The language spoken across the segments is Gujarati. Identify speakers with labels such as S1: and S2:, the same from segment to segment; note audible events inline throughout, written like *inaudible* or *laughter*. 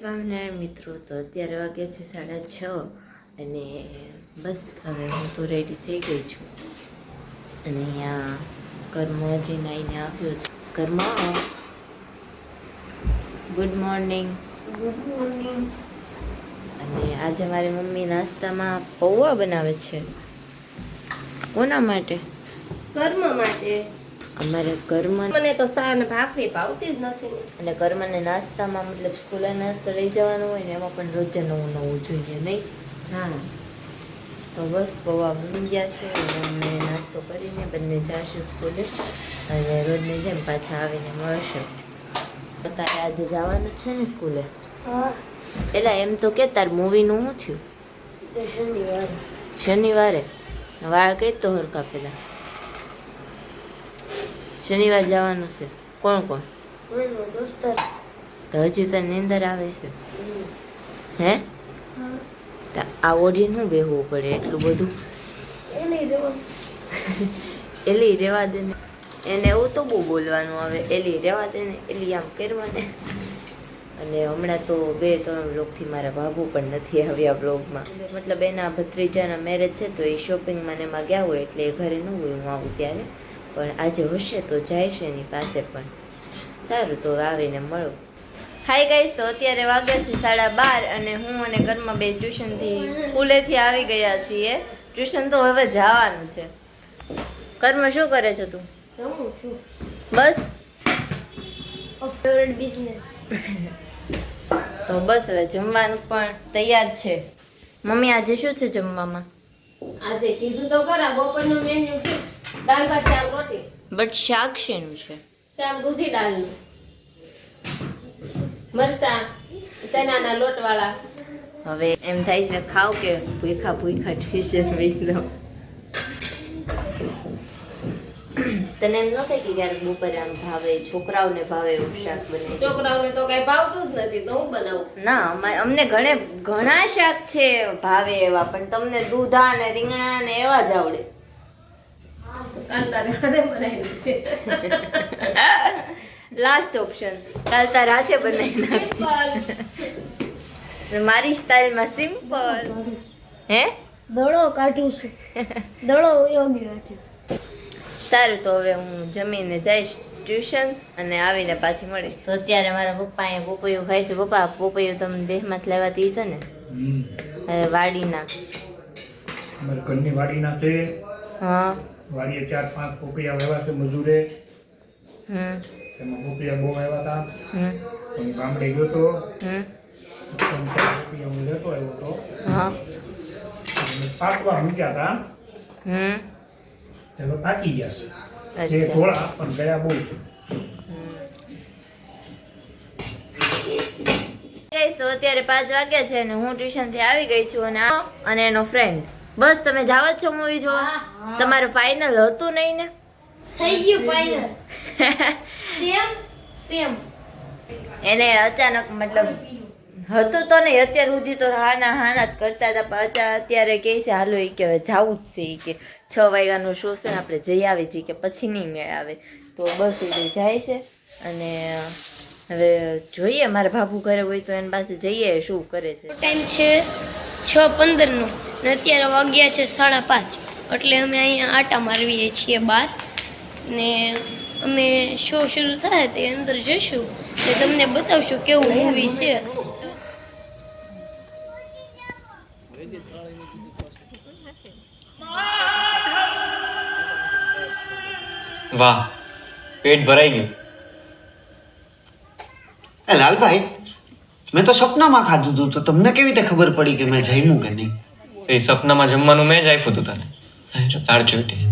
S1: સ્વામિનારાયણ મિત્રો તો અત્યારે વાગે છે સાડા છ અને બસ હવે હું તો રેડી થઈ ગઈ છું. અને અહીંયા કર્મ જે નાઈને આવ્યો છે. કર્મ? ગુડ મોર્નિંગ
S2: ગુડ મોર્નિંગ
S1: અને આજે મારી મમ્મી નાસ્તામાં પૌવા બનાવે છે. કોના માટે?
S2: કર્મ માટે.
S1: અમારે કર્મ
S2: મને તો સા અને ભાખરી ભાવતી જ નથી.
S1: અને કર્મને નાસ્તામાં મતલબ સ્કૂલે નાસ્તો લઈ જવાનો હોય ને એમાં પણ રોજે નવું નવું જોઈએ નહીં?
S2: હા.
S1: તો બસ પૌવા બની ગયા છે અમે નાસ્તો કરીને બંને જઈશું સ્કૂલે અને રોજને જેમ પાછા આવીને મળશે. તારે આજે જવાનું છે ને સ્કૂલે પેલા એમ તો કે તાર મૂવીનું શું થયું?
S2: શનિવારે.
S1: શનિવારે? વાળ કઈ તો હરકા પેલા? શનિવાર જવાનું છે કોણ કોણ તો હજી તને નીંદર આવે છે. હે આ ઓઢીને શું બેહવું પડે એટલું બધું એલી રેવા દે ને એને એવું તો બહુ બોલવાનું આવે એલી રેવા દે ને એલી આમ કરવાને અને હમણાં તો બે ત્રણ બ્લોગથી મારા બાબુ પણ નથી આવ્યા બ્લોગમાં મતલબ એના ભત્રીજાના મેરેજ છે તો એ શોપિંગમાં ને એમાં ગયા હોય એટલે એ ઘરે ન હોય હું આવું ત્યારે પણ આજે હશે તો જાય છે એની પાસે પણ. સારું તો આવીને મળું. હાય ગાઈસ તો અત્યારે વાગ્યા છે સાડા બાર અને હું અને ઘરમાં બે ટ્યુશનથી સ્કૂલેથી આવી ગયા છીએ. ટ્યુશન તો હવે જવાનું છે. કર્મ શું કરે છે તું? બસ?
S2: બિઝનેસ
S1: તો બસ હવે જમવાનું પણ તૈયાર છે. મમ્મી આજે શું છે જમવામાં?
S2: આજે કીધું તો ખરા બપોરનું મેન્યુ ફિક્સ દાળ ભાત ચાલ રોટી.
S1: બટ શાક શેનું છે?
S2: શાક દૂધી દાળનું. મરસા ચણાના લોટવાળા.
S1: હવે એમ થાય છે ખાવ કે ભૂખા ભૂખા ટ્યુશન વેચી તને એમ ન થાય કે ક્યારેક બપોરે આમ ભાવે છોકરાઓને ભાવે એવું શાક બને
S2: છોકરાઓને તો કઈ ભાવતું જ નથી તો હું બનાવું?
S1: ના અમારે અમને ઘણે ઘણા શાક છે ભાવે એવા પણ તમને દૂધા ને રીંગણા ને એવા જ આવડે
S2: કાલ તારે હાથે બનાવેલું છે
S1: લાસ્ટ ઓપ્શન કાલ તાર હાથે બનાવી નાખજે મારી સ્ટાઇલમાં સિમ્પલ હે?
S2: દડો કાઢું છું. દડો યોગી કાઢ્યું
S1: સારું તો હવે હું જમીને જઈશ ટ્યુશન અને આવીને પાછી મળીશ. તો અત્યારે મારા પપ્પા અહીંયા પોપૈયું ખાય છે. પપ્પા પોપૈયું તમે દેહમાં લેવાતી છે ને? હવે વાડીના.
S3: ઘરની વાડીના છે.
S1: હા.
S3: વાડીએ ચાર પાંચ પોપિયા વાવ્યા છે મજૂરે. એમાં પોપિયા બહુ આવ્યા હતા પણ ગામડે ગયો તો.
S1: હમ.
S3: પોપિયા હું લેતો આવ્યો હતો પાકવા મૂક્યા હતા
S1: હમ.
S3: તે પાકી ગયા છે. થોડા પણ ગયા બહુ.
S1: તો અત્યારે પાંચ વાગ્યા છે અને હું ટ્યુશનથી આવી ગઈ છું અને અને એનો ફ્રેન્ડ બસ તમે જાવ જ છો મૂવી જોવા. તમારું ફાઇનલ હતું નહીં ને?
S2: થઈ ગયું ફાઇનલ સેમ સેમ
S1: એને અચાનક મતલબ હતું તો નહીં અત્યાર સુધી તો હાના હાના જ કરતા હતા. પણ અચા અત્યારે કહે છે હાલો એ કે જવું જ છે. એ કે છ વાગ્યાનું શો છે ને આપણે જઈ આવી છીએ કે પછી નહીં મેળ આવે. તો બસ એ જાય છે. અને હવે જોઈએ મારા ભાભુ ઘરે હોય તો એની પાસે જઈએ શું કરે છે.
S4: ટાઈમ છે છ પંદરનો. ને અત્યારે વાગ્યા છે સાડા પાંચ. એટલે અમે અહીંયા આટા મારવીએ છીએ બહાર. ને અમે શો શરૂ થાય તે અંદર જઈશું. ને તમને બતાવશું કેવું મૂવી છે.
S5: વાહ, પેટ ભરાઈ ગયું.
S6: એ લાલભાઈ, મેં તો સપનામાં ખાધું હતું તો તમને કેવી રીતે ખબર પડી કે મેં જમ્યું કે નહીં?
S5: એ સપનામાં જમવાનું મેં જ આપ્યું હતું તને. તાળ ચોટી.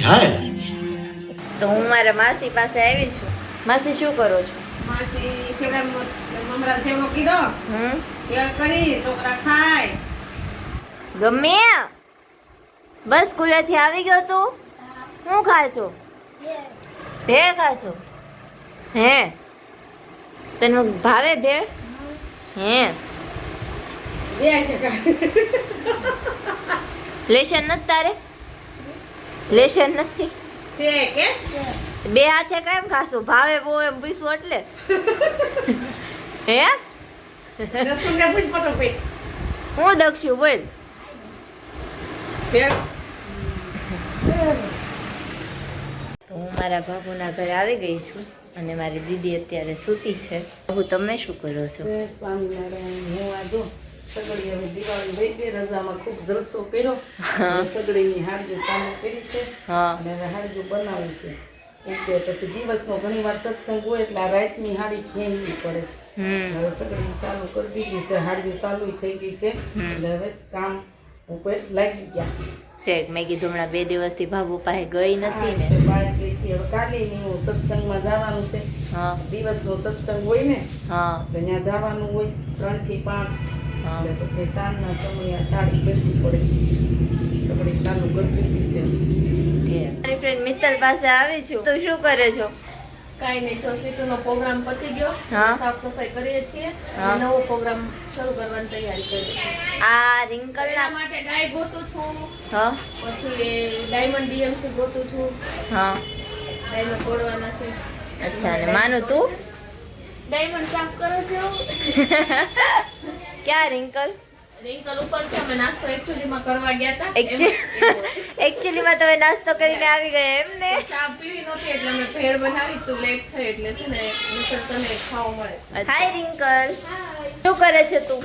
S6: હા
S1: તો હું મારા માસી પાસે આવી છું. માસી શું કરો છો?
S7: માસી સેવડા મમરા સેવનો કીધો.
S1: હમ?
S7: એ કરી છોકરા ખાય.
S1: ગમે બસ સ્કૂલેથી આવી ગયો તું? શું ખાય છો? ભેળ ખા છો? હે? તને ભાવે ભેળ? હે? લેશન નથી તારે? લેશન નથી? બે હાથે કેમ ખાશું? ભાવે બહુ એમ પૂછવું એટલે. હે. હું દક્ષું બોલ. હું મારા બાબુના ઘરે આવી ગઈ છું અને મારી દીદી અત્યારે સૂતી છે. હું તમે શું કરો છો?
S8: સ્વામિનારાયણ હું આ સગડી હવે દિવાળી વહી ગઈ રજામાં ખૂબ જલસો કર્યો સગડીની હાડીઓ સામે કરી છે અને હવે હાડીઓ બનાવી છે. એટલે પછી દિવસનો ઘણી વાર સત્સંગ હોય એટલે આ રાતની હાડી ફેંકવી પડે છે. હવે સગડી ચાલુ કરી દીધી છે હાડીઓ ચાલુ થઈ ગઈ છે. એટલે હવે કામ ઉપર લાગી ગયા.
S1: ઠીક મેં કીધું હમણાં બે દિવસથી બાબુ પાસે ગઈ નથી ને?
S8: કાલે હું સત્સંગમાં જવાનું છે.
S1: હા.
S8: દિવસનો સત્સંગ હોય ને
S1: હા.
S8: ત્યાં જવાનું હોય ત્રણથી પાંચ. એટલે પછી સાંજના સમયે આ સાડી કરવી પડે. સગડી સારું કરી દીધી છે
S1: મારી ફ્રેન્ડ મિત્તલ પાસે આવી છું. તો શું કરે છો?
S2: કાંઈ નહીં જો સીટુનો પ્રોગ્રામ પતી ગયો
S1: હા.
S2: સાફ સફાઈ કરીએ છીએ. નવો પ્રોગ્રામ શરૂ કરવાની તૈયારી કરીએ
S1: આ રિંકલના
S2: માટે ગાય ગોતું છું.
S1: હા.
S2: પછી ડાયમંડ ડીએમસી ગોતું છું.
S1: હા.
S2: ડાયમંડ તોડવાના છે.
S1: અચ્છા અને માનું તું?
S2: ડાયમંડ સાફ કરો છો? *laughs*
S1: ક્યાં રિંકલ
S2: રિંકલ ઉપર છે અમે નાસ્તો એકચ્યુઅલીમાં કરવા ગયા હતા.
S1: એકચ્યુઅલીમાં તમે નાસ્તો કરીને આવી ગયા એમ ને
S2: ચા પીવી નહોતી એટલે અમે ભેળ બનાવી તો લેટ થઈ એટલે છે ને નહીંતર તને ખાવા મળે.
S1: હાય રિંકલ શું કરે છે તું?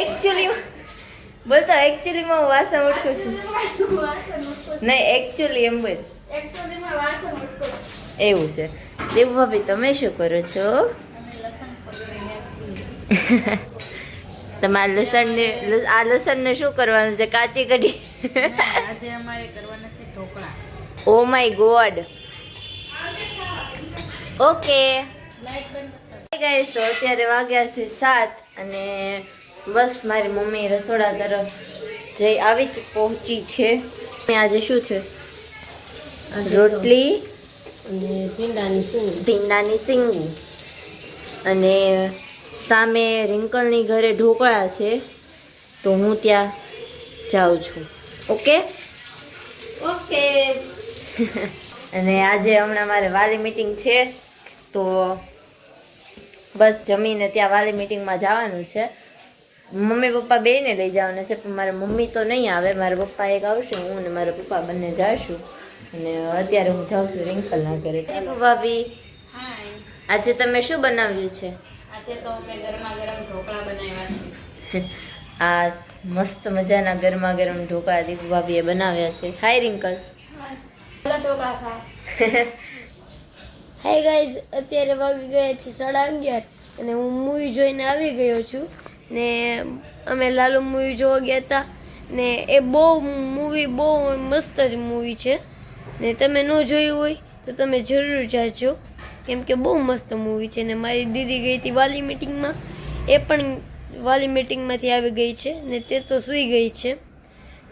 S1: એકચ્યુઅલી બોલ તો એકચ્યુઅલીમાં હું વાસણ ઉઠું છું. નહીં એકચ્યુઅલી એમ બોલ. એવું છે. દેવ ભાભી તમે શું કરો છો? તમારે લસણને ને આ લસણને શું કરવાનું છે? કાચી કઢી.
S7: આજે અમારે કરવાના છે dhokla.
S1: Oh my god. Okay. Guys તો અત્યારે વાગ્યા છે સાત અને બસ મારી મમ્મી રસોડા તરફ જઈ આવી જ પહોંચી છે. આજે શું છે? રોટલી
S2: અને ભીંડાની
S1: ભીંડાની સિંગી. અને સામે રિંકલની ઘરે ઢોકળા છે તો હું ત્યાં જાઉં છું. ઓકે?
S2: ઓકે. *laughs*
S1: અને આજે હમણાં મારે વાલી મિટિંગ છે તો બસ જમીને ત્યાં વાલી મિટિંગમાં જવાનું છે. મમ્મી પપ્પા બેને લઈ જવાના છે પણ મારા મમ્મી તો નહીં આવે. મારા પપ્પા એક આવશે હું અને મારા પપ્પા બંને જઈશું અને અત્યારે હું જાઉં છું રિંકલના ઘરે. ભાભી આજે તમે શું બનાવ્યું છે?
S2: આજે તો મેં ગરમા ગરમ ઢોકળા બનાવ્યા છે. *laughs*
S1: આ મસ્ત મજાના ગરમા ગરમ ઢોકળા દીપુ ભાભીએ બનાવ્યા છે. હાય રિંકલ
S2: ઢોકળા ખા. *laughs*
S4: હાય ગાઈઝ અત્યારે વાગી ગયા છે સાડા અગિયાર અને હું મૂવી જોઈને આવી ગયો છું. ને અમે લાલુ મૂવી જોવા ગયા હતા ને એ બહુ મૂવી બહુ મસ્ત જ મૂવી છે. ને તમે ન જોયું હોય તો તમે જરૂર જાજો. કેમ કે બહુ મસ્ત મૂવી છે ને મારી દીદી ગઈ હતી વાલી મિટિંગમાં એ પણ વાલી મિટિંગમાંથી આવી ગઈ છે ને તે તો સૂઈ ગઈ છે.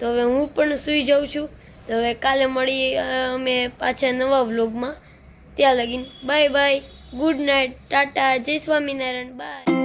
S4: તો હવે હું પણ સૂઈ જાઉં છું. તો હવે કાલે મળી અમે પાછા નવા વ્લોગમાં ત્યાં લગીને bye bye good night tata જય સ્વામિનારાયણ બાય